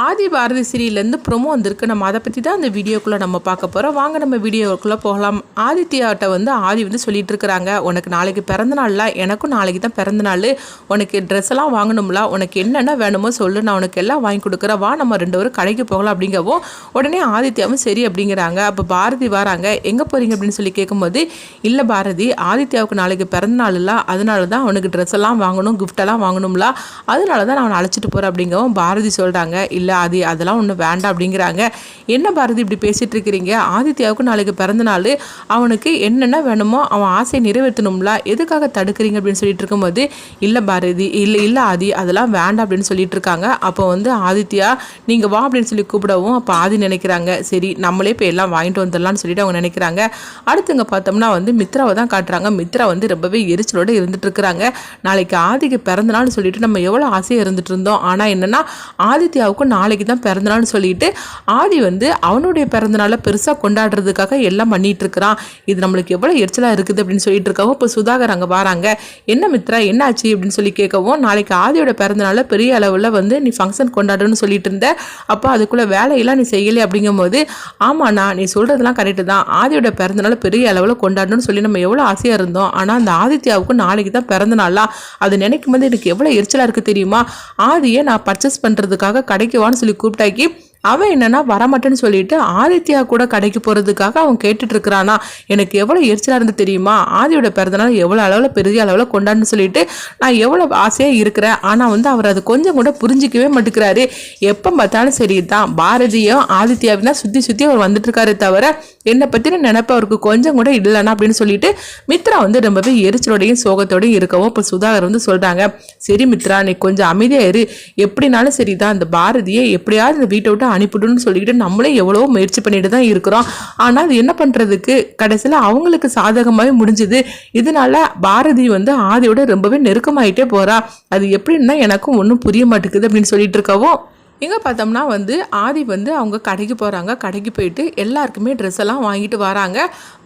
ஆதி Bharathi சீரியல்லேருந்து promo வந்திருக்கு. நம்ம அதை பற்றி தான் அந்த வீடியோக்குள்ளே நம்ம பார்க்க போகிறோம் வாங்க நம்ம வீடியோக்குள்ளே போகலாம். ஆதித்யாட்ட வந்து ஆதி வந்து சொல்லிட்டு இருக்கிறாங்க. உனக்கு நாளைக்கு பிறந்த நாளில் எனக்கும் நாளைக்கு தான் பிறந்த நாள். உனக்கு ட்ரெஸ் எல்லாம் வாங்கணும்ல உனக்கு என்னென்ன வேணுமோ சொல்லு. நான் உனக்கு எல்லாம் வாங்கி கொடுக்குறேன். வா நம்ம ரெண்டு பேரும் கடைக்கு போகலாம் அப்படிங்கவும் உடனே ஆதித்யாவும் சரி அப்படிங்கிறாங்க. அப்போ பாரதி வராங்க. எங்கே போகிறீங்க அப்படின்னு சொல்லி கேட்கும்போது இல்லை பாரதி ஆதித்யாவுக்கு நாளைக்கு பிறந்த நாள் இல்லை. அதனால தான் அவனுக்கு ட்ரெஸ் எல்லாம் வாங்கணும் கிஃப்டெல்லாம் வாங்கணும்ல. அதனால தான் நான் அவனை அழைச்சிட்டு போகிறேன் அப்படிங்கவும் பாரதி சொல்கிறாங்க இல்லை அது அதெல்லாம் ஒன்றும் வேண்டாம் அப்படிங்கிறாங்க. என்ன பாரதி இப்படி பேசிகிட்டு இருக்கிறீங்க? ஆதித்யாவுக்கு நாளைக்கு பிறந்த நாள். அவனுக்கு என்னென்ன வேணுமோ அவன் ஆசையை நிறைவேற்றணும்ல. எதுக்காக தடுக்கிறீங்க அப்படின்னு சொல்லிட்டு இருக்கும்போது இல்லை பாரதி இல்லை இல்லை ஆதி அதெல்லாம் வேண்டாம் அப்படின்னு சொல்லிட்டு இருக்காங்க. அப்போ வந்து ஆதித்யா நீங்கள் வா அப்படின்னு சொல்லி கூப்பிடவும் அப்போ ஆதி நினைக்கிறாங்க. சரி நம்மளே போய் எல்லாம் வாங்கிட்டு வந்துடலாம்னு சொல்லிட்டு அவங்க நினைக்கிறாங்க. அடுத்தவங்க பார்த்தோம்னா வந்து மித்ராவை தான் காட்டுறாங்க. மித்ரா வந்து ரொம்பவே எரிச்சலோடு இருந்துட்டு இருக்கிறாங்க. நாளைக்கு ஆதிக்கு பிறந்த சொல்லிட்டு நம்ம எவ்வளோ ஆசையாக இருந்துட்டு இருந்தோம். ஆனால் என்னென்னா ஆதித்யாவுக்கும் நாளைக்கு தான் பிறந்த நாள்னு சொல்லிட்டு ஆதி வந்து அவனுடைய பிறந்தநாளை பெருசாக கொண்டாடுறதுக்காக எல்லாம் பண்ணிட்டு இருக்கிறான். இது நம்மளுக்கு எவ்வளோ எரிச்சலாக இருக்குது அப்படின்னு சொல்லிட்டு இருக்கவும் இப்போ சுதாகர் அங்கே வராங்க. என்ன மித்ரா என்ன ஆச்சு அப்படின்னு சொல்லி கேட்கவும் நாளைக்கு ஆதியோட பிறந்தநாளை பெரிய அளவில் வந்து நீ ஃபங்க்ஷன் கொண்டாடுன்னு சொல்லிட்டு இருந்த. அப்போ அதுக்குள்ளே வேலையெல்லாம் நீ செய்யலை. அப்படிங்கும்போது ஆமாண்ணா நீ சொல்கிறதுலாம் கரெக்டு தான். ஆதியோட பிறந்தநாள் பெரிய அளவில் கொண்டாடணும்னு சொல்லி நம்ம எவ்வளோ ஆசையாக இருந்தோம். ஆனால் அந்த ஆதித்யாவுக்கு நாளைக்கு தான் பிறந்தநாளா? அது நினைக்கும் போது எனக்கு எவ்வளோ எரிச்சலாக இருக்குது தெரியுமா? ஆதியை நான் பர்ச்சேஸ் பண்ணுறதுக்காக கடைக்கு வான்னு சொல்லி கூப்பிட்டாக்கி அவன் என்னன்னா வரமாட்டேன்னு சொல்லிட்டு ஆதித்யா கூட கடைக்கு போகிறதுக்காக அவன் கேட்டுட்டு இருக்கிறானா? எனக்கு எவ்வளோ எரிச்சலாக இருந்து தெரியுமா? ஆதியோட பிறந்தநாள் எவ்வளோ அளவில் பெரிய அளவில் கொண்டாடுன்னு சொல்லிட்டு நான் எவ்வளோ ஆசையாக இருக்கிறேன். ஆனால் வந்து அவர் அது கொஞ்சம் கூட புரிஞ்சிக்கவே மாட்டேங்கிறாரு. எப்போ பார்த்தாலும் சரி தான் பாரதியும் ஆதித்யாவும் தான் சுற்றி சுற்றி அவர் வந்துட்டு இருக்காரு தவிர என்னை பற்றின நினைப்பு அவருக்கு கொஞ்சம் கூட இல்லைனா அப்படின்னு சொல்லிட்டு மித்ரா வந்து ரொம்பவே எரிச்சலோடையும் சோகத்தோடையும் இருக்கவும் இப்போ சுதாகர் வந்து சொல்கிறாங்க சரி மித்ரா நீ கொஞ்சம் அமைதியாக இரு. எப்படினாலும் சரி தான் அந்த பாரதியை எப்படியாவது இந்த வீட்டை விட்டு அனுப்பிடுன்னு சொல்லிக்கிட்டு நம்மளே எவ்வளோ முயற்சி பண்ணிட்டு தான் இருக்கிறோம். ஆனால் அது என்ன பண்ணுறதுக்கு கடைசியில் அவங்களுக்கு சாதகமாகவே முடிஞ்சுது. இதனால பாரதி வந்து ஆதியோட ரொம்பவே நெருக்கமாயிட்டே போகிறா அது எப்படின்னா எனக்கும் ஒன்றும் புரிய மாட்டேங்குது அப்படின்னு சொல்லிட்டு இருக்கவும் எங்கே பார்த்தோம்னா வந்து ஆதி வந்து அவங்க கடைக்கு போகிறாங்க கடைக்கு போயிட்டு எல்லாருக்குமே ட்ரெஸ் எல்லாம் வாங்கிட்டு வராங்க.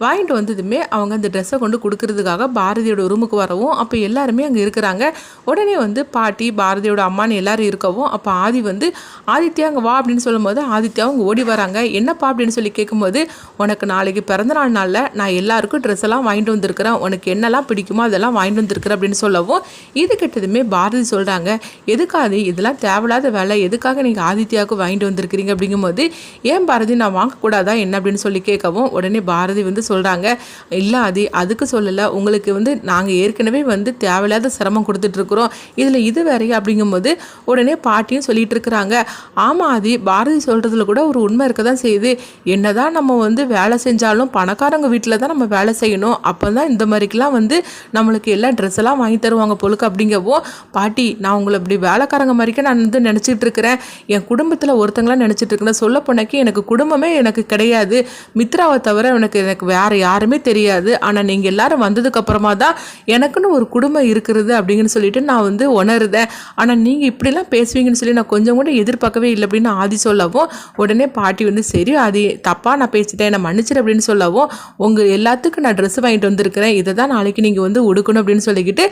வாங்கிட்டு வந்ததுமே அவங்க அந்த ட்ரெஸ்ஸை கொண்டு கொடுக்கறதுக்காக பாரதியோட ரூமுக்கு வரவும் அப்போ எல்லாருமே அங்கே இருக்கிறாங்க. உடனே வந்து பாட்டி பாரதியோட அம்மான்னு எல்லாரும் இருக்கவும் அப்போ ஆதி வந்து ஆதித்யா அங்கே வா அப்படின்னு சொல்லும்போது ஆதித்யா அவங்க ஓடி வராங்க. என்னப்பா? அப்படின்னு சொல்லி கேட்கும்போது உனக்கு நாளைக்கு பிறந்த நாள் நாளில் நான் எல்லாருக்கும் ட்ரெஸ் எல்லாம் வாங்கிட்டு வந்திருக்கிறேன். உனக்கு என்னெல்லாம் பிடிக்குமோ அதெல்லாம் வாங்கிட்டு வந்திருக்கிறேன் அப்படின்னு சொல்லவும் இது கிட்டதுமே பாரதி சொல்கிறாங்க எதுக்காது இதெல்லாம் தேவையில்லாத வேலை. எதுக்காக நீங்கள் ஆதித்யாவுக்கு வாங்கிட்டு வந்திருக்கிறீங்க அப்படிங்கும்போது ஏன் பாரதி நான் வாங்கக்கூடாதா? என்ன? அப்படின்னு சொல்லி கேட்கவும் உடனே பாரதி வந்து சொல்கிறாங்க இல்லை ஆதி அதுக்கு சொல்லலை. உங்களுக்கு வந்து நாங்கள் ஏற்கனவே வந்து தேவையில்லாத சிரமம் கொடுத்துட்ருக்குறோம். இதில் இது வேறையா? அப்படிங்கும்போது உடனே பாட்டியும் சொல்லிகிட்ருக்குறாங்க இருக்கிறாங்க ஆமாம் ஆதி பாரதி சொல்கிறதுல கூட ஒரு உண்மை இருக்க தான் செய்யுது. என்னதான் நம்ம வந்து வேலை செஞ்சாலும் பணக்காரங்க வீட்டில் தான் நம்ம வேலை செய்யணும். அப்போ தான் இந்த மாதிரிக்கெலாம் வந்து நம்மளுக்கு எல்லா ட்ரெஸ் எல்லாம் வாங்கி தருவாங்க பொழுக்கு அப்படிங்கவோ பாட்டி நான் உங்களை இப்படி வேலைக்காரங்க மாதிரிக்கே நான் வந்து நினச்சிட்டு இருக்கிறேன் என் குடும்பத்தில் ஒருத்தங்களாம் நினச்சிட்டு இருக்கிறேன் சொல்ல போனாக்கி எனக்கு குடும்பமே எனக்கு கிடையாது. மித்ராவை தவிர எனக்கு எனக்கு வேறு யாருமே தெரியாது. ஆனால் நீங்கள் எல்லாரும் வந்ததுக்கப்புறமா தான் எனக்குன்னு ஒரு குடும்பம் இருக்கிறது அப்படின்னு சொல்லிட்டு நான் வந்து உணருதேன் ஆனால் நீங்கள் இப்படிலாம் பேசுவீங்கன்னு சொல்லி நான் கொஞ்சம் கூட எதிர்பார்க்கவே இல்லை அப்படின்னு ஆதி சொல்லவும் உடனே பாட்டி வந்து சரி ஆதி தப்பாக நான் பேசிட்டேன். என்னை மன்னிச்சிரு அப்படின்னு சொல்லவும் உங்கள் எல்லாத்துக்கும் நான் ட்ரெஸ் வாங்கிட்டு வந்திருக்கிறேன். இதை தான் நாளைக்கு நீங்கள் வந்து உடுக்கணும் அப்படின்னு சொல்லிக்கிட்டு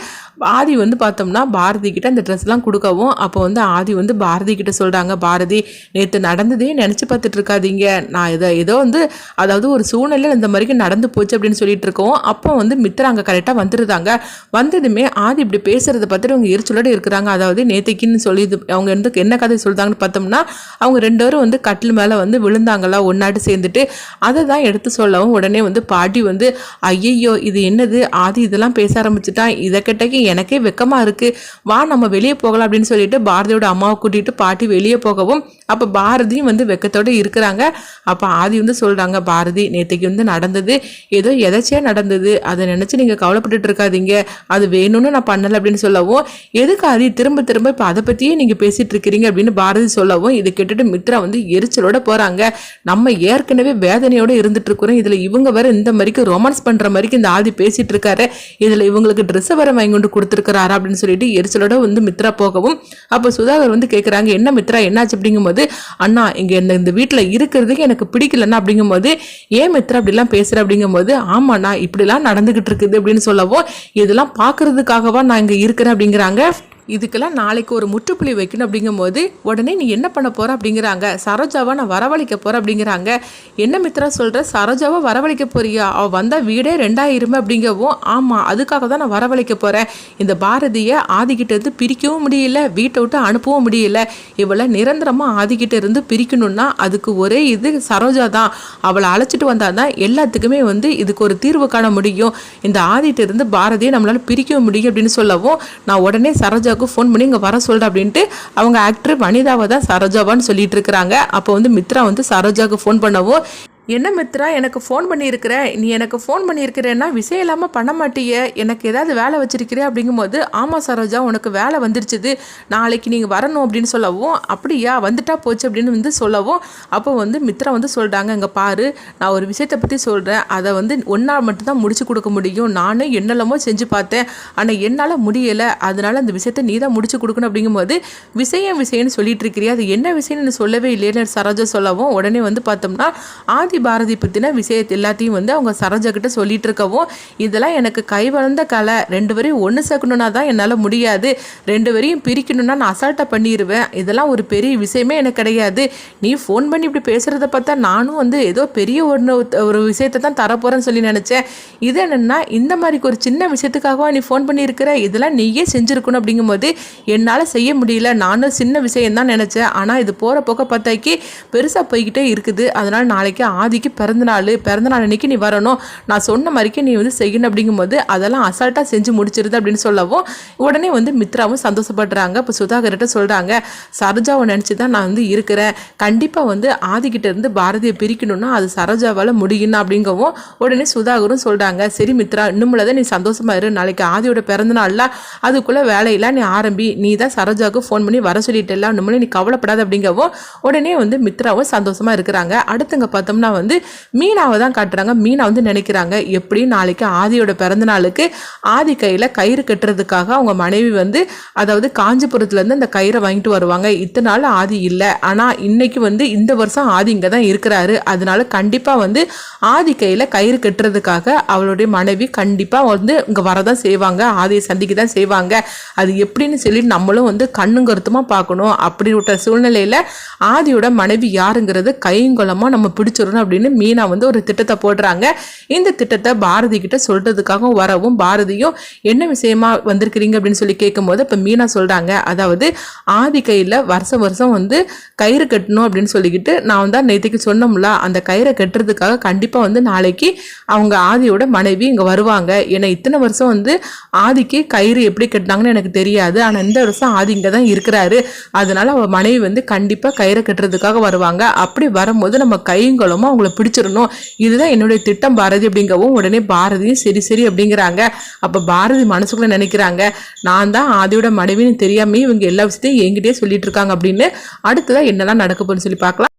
ஆதி வந்து பார்த்தோம்னா பாரதி கிட்ட அந்த ட்ரெஸ்லாம் கொடுக்கவும் அப்போ வந்து ஆதி வந்து பாரதி கிட்ட சொல்கிறாங்க பாரதி நேற்று நடந்ததே நினச்சி பார்த்துட்டு இருக்காதீங்க நான் இதை ஏதோ வந்து அதாவது ஒரு சூழ்நிலை இந்த மாதிரி நடந்து போச்சு அப்படின்னு சொல்லிட்டு இருக்கோம். அப்போ வந்து மித்ரா அங்கே கரெக்டாக வந்துருந்தாங்க வந்ததுமே ஆதி இப்படி பேசுறத பார்த்துட்டு அவங்க எரிச்சலோட இருக்கிறாங்க. அதாவது நேத்திக்குன்னு சொல்லி இது அவங்க வந்து என்ன கதை சொல்கிறாங்கன்னு பார்த்தோம்னா அவங்க ரெண்டு பேரும் வந்து கட்டில் மேலே வந்து விழுந்தாங்களா? ஒன்னாட்டு சேர்ந்துட்டு அதை தான் எடுத்து சொல்லவும் உடனே வந்து பாட்டி வந்து ஐயையோ இது என்னது? ஆதி இதெல்லாம் பேச ஆரம்பிச்சுட்டான் இதை கிட்டக்கு எனக்கே வெக்கமா இருக்கு. வா நம்ம வெளியே போகலாம் அப்படின்னு சொல்லிட்டு பாரதியோட அம்மாவை கூட்டிட்டு பாட்டி வெளியே போகவும் அப்போ பாரதியும் வந்து வெக்கத்தோடு இருக்கிறாங்க. அப்போ ஆதி வந்து சொல்றாங்க பாரதி நேற்றுக்கு வந்து நடந்தது ஏதோ எதாச்சியாக நடந்தது. அதை நினச்சி நீங்கள் கவலைப்பட்டுட்டு இருக்காதீங்க. அது வேணும்னு நான் பண்ணலை அப்படின்னு சொல்லவும் எதுக்கு ஆதி திரும்ப திரும்ப இப்போ அதை பற்றியே நீங்க பேசிகிட்டு இருக்கிறீங்க? அப்படின்னு பாரதி சொல்லவும் இதை கேட்டுட்டு மித்ரா வந்து எரிச்சலோட போகிறாங்க நம்ம ஏற்கனவே வேதனையோடு இருந்துட்டு இருக்கிறோம். இவங்க வேற இந்த மாதிரிக்கு ரொமான்ஸ் பண்ணுற மாதிரிக்கு இந்த ஆதி பேசிட்டு இருக்காரு. இதில் இவங்களுக்கு ட்ரெஸ்ஸை வேற வாங்கி கொண்டு கொடுத்துருக்கிறாரா அப்படின்னு சொல்லிட்டு எரிச்சலோட வந்து மித்ரா போகவும் அப்போ சுதாகர் வந்து கேட்குறாங்க என்ன மித்ரா என்னாச்சு அப்படிங்கும்போது அண்ணா இங்க இந்த இந்த வீட்டில் இருக்கிறதுக்கு எனக்கு பிடிக்கலன்னா அப்படிங்கும்போது ஏன் மித்ரா அப்படிலாம் பேசுகிற அப்படிங்கும்போது ஆமாண்ணா இப்படிலாம் நடந்துகிட்டு இருக்குது அப்படின்னு சொல்லவும் இதெல்லாம் பார்க்கறதுக்காகவா நான் இங்க இருக்கிறேன் அப்படிங்கிறாங்க. இதுக்கெல்லாம் நாளைக்கு ஒரு முற்றுப்புள்ளி வைக்கணும் அப்படிங்கும்போது உடனே நீ என்ன பண்ண போகிற அப்படிங்கிறாங்க. சரோஜாவை நான் வரவழைக்க போகிறேன் அப்படிங்கிறாங்க. என்ன மித்ரா சொல்கிற சரோஜாவை வரவழைக்க போறியா? அவள் வந்தால் வீடே ரெண்டாயிருமே அப்படிங்கவும் ஆமாம் அதுக்காக தான் நான் வரவழைக்க போகிறேன் இந்த பாரதியை ஆதிக்கிட்ட இருந்து பிரிக்கவும் முடியல வீட்டை விட்டு அனுப்பவும் முடியல. இவளை நிரந்தரமாக ஆதிக்கிட்ட இருந்து பிரிக்கணும்னா அதுக்கு ஒரே இது சரோஜா தான். அவளை அழைச்சிட்டு வந்தாதான் எல்லாத்துக்குமே வந்து இதுக்கு ஒரு தீர்வு காண முடியும். இந்த ஆதிட்டிருந்து பாரதியை நம்மளால் பிரிக்க முடியும் அப்படின்னு சொல்லவும் நான் உடனே சரோஜா சரோஜாவுக்கு ஃபோன் பண்ணி இங்கே வர சொல்கிற அப்படின்ட்டு அவங்க ஆக்டர் வனிதாவை தான் சரோஜாவான்னு சொல்லிட்டு இருக்கிறாங்க. அப்போ வந்து மித்ரா வந்து சரோஜாவுக்கு ஃபோன் பண்ணவும் என்ன மித்ரா எனக்கு ஃபோன் பண்ணியிருக்கிற? நீ எனக்கு ஃபோன் பண்ணியிருக்கிறேன்னா விஷயம் இல்லாமல் பண்ண மாட்டியே. எனக்கு ஏதாவது வேலை வச்சிருக்கிறே? அப்படிங்கும்போது ஆமாம் சரோஜா உனக்கு வேலை வந்துருச்சுது. நாளைக்கு நீங்கள் வரணும் அப்படின்னு சொல்லவும் அப்படியா வந்துட்டா போச்சு அப்படின்னு வந்து சொல்லவும் அப்போ வந்து மித்ரா வந்து சொல்கிறாங்க இங்கே பாரு நான் ஒரு விஷயத்தை பற்றி சொல்கிறேன் அதை வந்து ஒன்றால் மட்டும்தான் முடிச்சு கொடுக்க முடியும். நானும் என்னெல்லாமோ செஞ்சு பார்த்தேன். ஆனால் என்னால் முடியலை. அதனால் அந்த விஷயத்தை நீ தான் முடிச்சு கொடுக்கணும். அப்படிங்கும்போது விஷயம் விஷயம்னு சொல்லிட்டு இருக்கிறியா? அது என்ன விஷயம்னு சொல்லவே இல்லைன்னு சரோஜா சொல்லவும் உடனே வந்து பார்த்தோம்னா ஆதி பாரதி பற்றின விஷயத்தை எல்லாத்தையும் வந்து அவங்க சரோஜாக்கிட்ட சொல்லிட்டு இருக்கவும் இதெல்லாம் எனக்கு கை வளர்ந்த கலை. ரெண்டு பேரையும் ஒன்று சேர்க்கணுன்னா தான் என்னால் முடியாது. ரெண்டு பேரையும் பிரிக்கணும்னா நான் அசால்ட்டாக பண்ணிடுவேன் இதெல்லாம் ஒரு பெரிய விஷயமே எனக்கு கிடையாது. நீ ஃபோன் பண்ணி இப்படி பேசுகிறத பார்த்தா நானும் வந்து ஏதோ பெரிய ஒன்று ஒரு விஷயத்தை தான் தரப்போகிறேன்னு சொல்லி நினச்சேன். இது என்னென்னா இந்த மாதிரி ஒரு சின்ன விஷயத்துக்காகவா நீ ஃபோன் பண்ணியிருக்கிற? இதெல்லாம் நீயே செஞ்சுருக்கணும். அப்படிங்கும்போது என்னால் செய்ய முடியல. நானும் சின்ன விஷயம் தான் நினச்சேன். ஆனால் இது போகிற போக்க பார்த்தாக்கி பெருசாக போய்கிட்டே இருக்குது. அதனால் நாளைக்கு ஆதிக்கு பிறந்தநாள் பிறந்தநாள் அன்னைக்கு நீ வரணும். நான் சொன்ன மாதிரிக்கே நீ வந்து செய்யணும் அப்படிங்கும்போது அதெல்லாம் அசால்ட்டாக செஞ்சு முடிச்சிருது அப்படின்னு சொல்லவும் உடனே வந்து மித்ராவும் சந்தோஷப்படுறாங்க. இப்போ சுதாகர்கிட்ட சொல்கிறாங்க சரோஜாவை நினச்சி தான் நான் வந்து இருக்கிறேன். கண்டிப்பாக வந்து ஆதிக்கிட்ட இருந்து பாரதியை பிரிக்கணும்னா அது சரோஜாவால் முடியணும் அப்படிங்கவும் உடனே சுதாகரும் சொல்கிறாங்க சரி மித்ரா இன்னும் நீ சந்தோஷமாக இரு. நாளைக்கு ஆதியோட பிறந்தநாளில் அதுக்குள்ளே வேலையெல்லாம் நீ ஆரம்பி நீ தான் சரோஜாவுக்கு ஃபோன் பண்ணி வர சொல்லிட்டெல்லாம் இன்னும் நீ கவலைப்படாத அப்படிங்கவும் உடனே வந்து மித்ராவும் சந்தோஷமாக இருக்கிறாங்க. அடுத்துங்க பார்த்தோம்னா வந்து மீனாவை தான் காட்டுறாங்க. மீனா வந்து நினைக்கிறாங்க எப்படி நாளைக்கு ஆதியோட பிறந்த நாளுக்கு ஆதி கையில் கயிறு கட்டுறதுக்காக அவங்க மனைவி வந்து அதாவது காஞ்சிபுரத்துலேருந்து அந்த கயிறை வாங்கிட்டு வருவாங்க. இத்தனை நாள் ஆதி இல்லை. ஆனால் இன்னைக்கு வந்து இந்த வருஷம் ஆதி இங்கே தான் இருக்கிறாரு. அதனால கண்டிப்பாக வந்து ஆதி கையில் கயிறு கட்டுறதுக்காக அவளுடைய மனைவி கண்டிப்பாக வந்து இங்கே வரதான் செய்வாங்க. ஆதியை சந்திக்க தான் செய்வாங்க. அது எப்படின்னு சொல்லி நம்மளும் வந்து கண்ணும் கருத்துமாக பார்க்கணும். அப்படிப்பட்ட சூழ்நிலையில் ஆதியோட மனைவி யாருங்கிறது கைங்குளமாக நம்ம பிடிச்சிடணும் அப்படின்னு மீனா வந்து ஒரு திட்டத்தை போடுறாங்க. இந்த திட்டத்தை பாரதி கிட்ட சொல்றதுக்காக வரவும் பாரதியும் என்ன விஷயமா வந்திருக்கிறீங்க? அப்படின்னு சொல்லி கேட்கும்போது இப்போ மீனா சொல்றாங்க அதாவது ஆதி கையில் வருஷம் வருஷம் வந்து கயிறு கட்டணும் அப்படின்னு சொல்லிக்கிட்டு நான் தான் நேற்றுக்கு சொன்னோம்ல அந்த கயிறை கட்டுறதுக்காக கண்டிப்பாக வந்து நாளைக்கு அவங்க ஆதியோட மனைவி இங்கே வருவாங்க. ஏன்னா இத்தனை வருஷம் வந்து ஆதிக்கு கயிறு எப்படி கட்டினாங்கன்னு எனக்கு தெரியாது. ஆனால் இந்த வருஷம் ஆதி இங்கே தான் இருக்கிறாரு. அதனால அவ மனைவி வந்து கண்டிப்பாக கயிறை கட்டுறதுக்காக வருவாங்க. அப்படி வரும்போது நம்ம கையுங்களும் அவங்கள பிடிச்சிடணும். இதுதான் என்னுடைய திட்டம் பாரதி அப்படிங்கவும் உடனே பாரதியும் சரி சரி அப்படிங்கிறாங்க. அப்போ பாரதி மனசுக்குள்ள நினைக்கிறாங்க நான் தான் ஆதியோட மனைவின்னு தெரியாமே இவங்க எல்லா விஷயத்தையும் என்கிட்டயே சொல்லிட்டு இருக்காங்க அப்படின்னு. அடுத்ததான் என்னெல்லாம் நடக்க போகுதுன்னு சொல்லி பார்க்கலாம்.